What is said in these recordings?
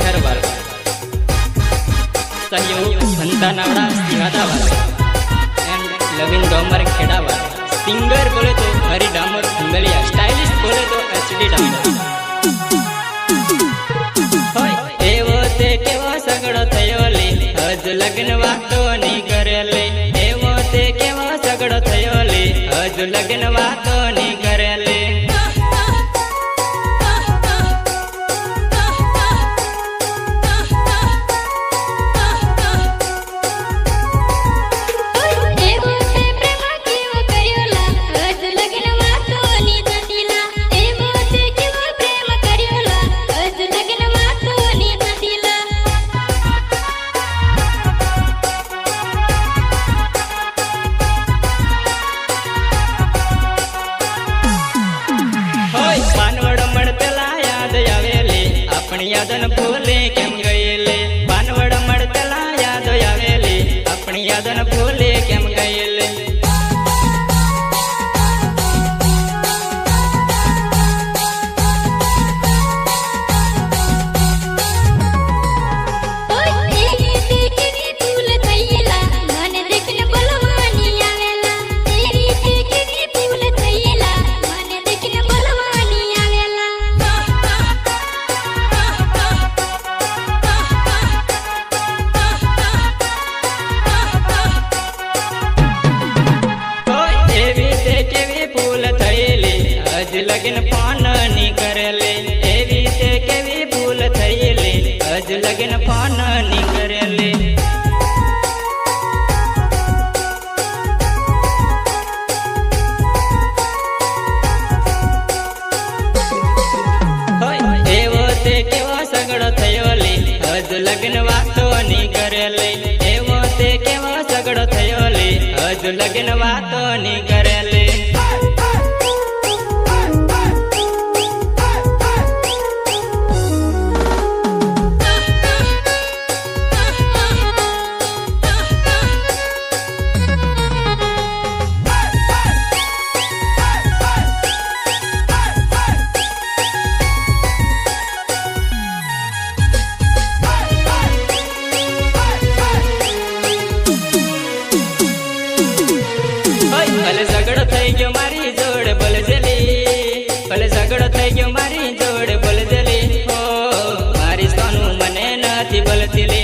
શહેર વાળવા સહયોગ સંતા નાવડા સિંહાદા વાળવા એમ લવિન ડોમર ખેડા વાળવા સિંગર બોલે તો હરી ડામર સુંગલિયા. સ્ટાઇલિસ્ટ બોલે તો એચડી ડામર. તે કેવો સગડો થયો લે? હજ લગ્ન વાતો ની કરે લે એવો તે કેવો સગડો થયો લે? હજુ લગ્ન વાતો લગન પણ નીકળેલે કેવા સગડો થયો લે હજ લગ્ન વાતો નીકળેલે એવો તે કેવા સગડો થયો લે હજ લગ્ન વાતો નીકળે बल तिले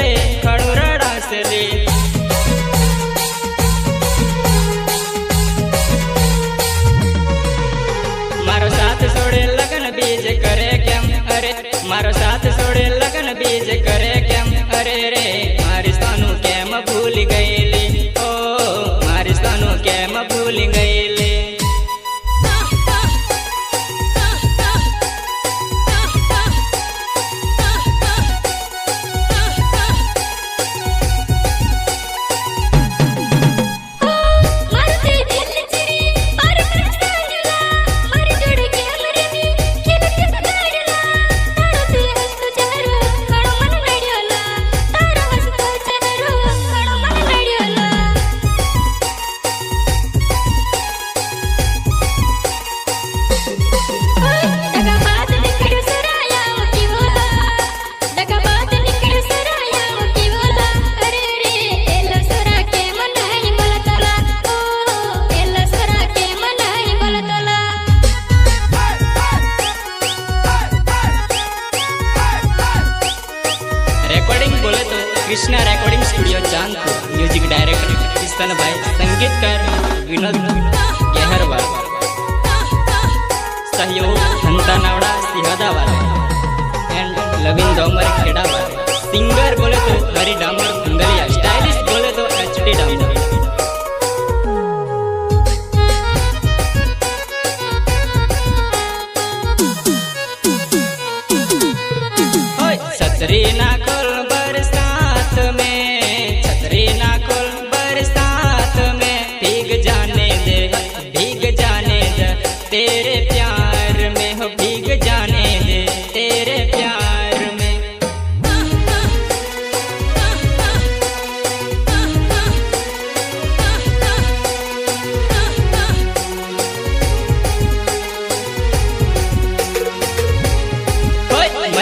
રડાશે મારો સાથ છોડે લગન બીજ કરે કેમ? અરે, મારો સાથ છોડે લગન બીજ કરે કેમ? અરે રે, મારી સોનું કેમ ભૂલી ગઈ? Krishna recording studio Chandpur music director Kishanbhai સંગીતકાર વિનોદ ગેહરવાલ સહયોગ હંતા નાવડા એન્ડ લવિન ડોમર ખેડાવાલા સિંગર બોલે તો હરી ડામર ભંગલિયા સ્ટાઇલિશ બોલે તો એચડી ડામર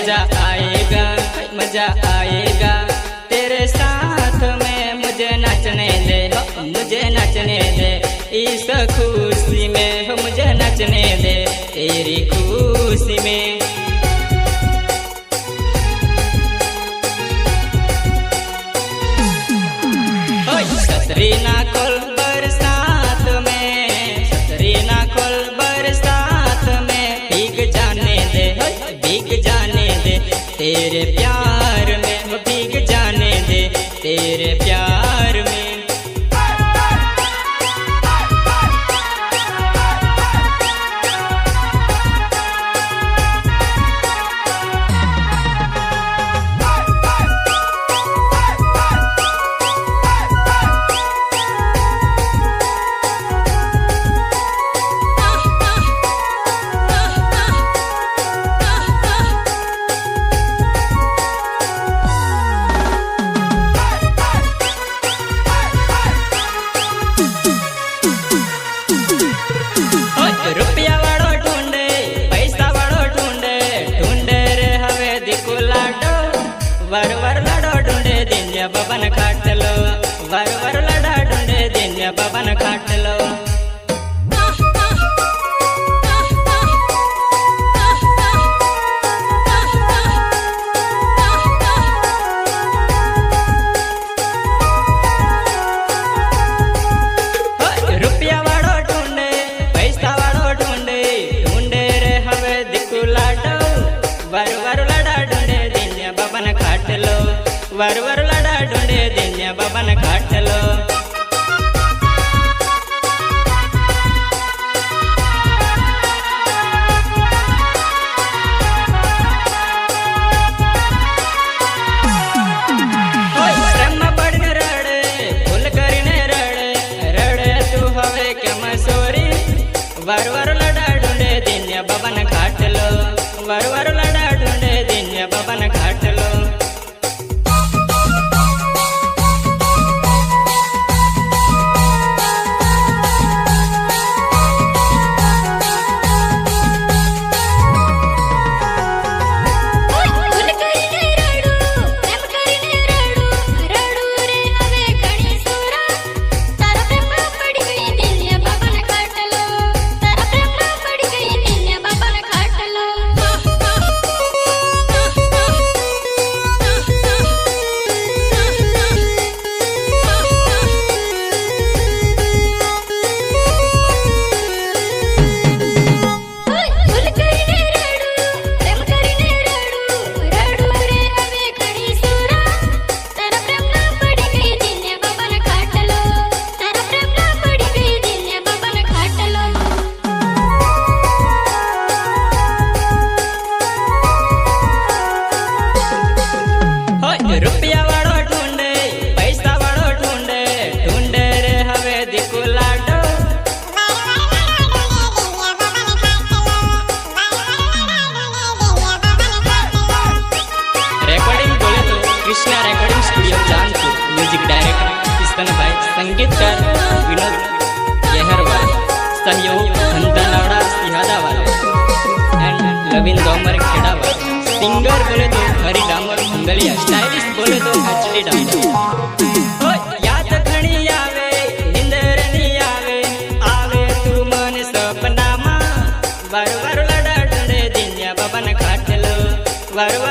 मज़ा आएगा मज़ा आएगा। तेरे साथ में मुझे नचने दे, मुझे नचने दे। इस खुशी में मुझे नचने दे, तेरी खुशी में। सतरीना तेरे प्यार में वो भीग जाने दे तेरे కట్టలో వరు వరులడాడుండే దిన్య పవన కట్టలో వరు వరులడాడుండే దిన్య పవన కట్టలో వరు వరుల બબન ખાટલો వరువరుల డాడుండే దిన్య బబన కాటలో వరువరుల તો અમારે ખેડાવર સિંગર બોલે તો હરી ડામર ખંગલિયા સ્ટાઇલિશ બોલે તો ખચડી ડામર வருவார்